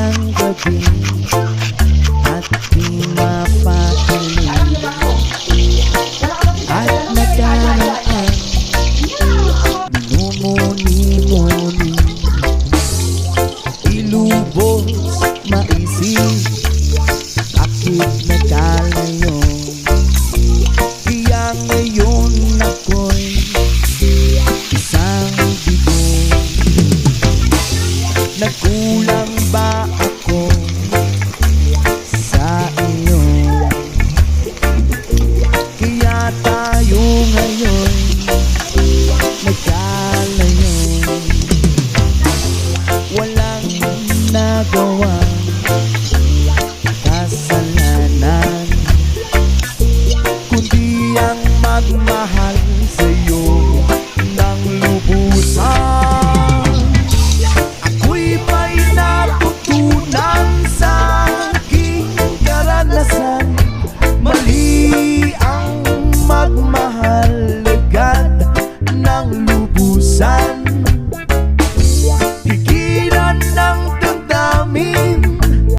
isang gabi At di mapakali At nagdaraan Minumuni-muni Ilubos maisip Bakit nagkalayo Kaya ngayon ako'y Isang bigo. Nagkulang ginagawa. Kasalanan. Kundi ang magmahal.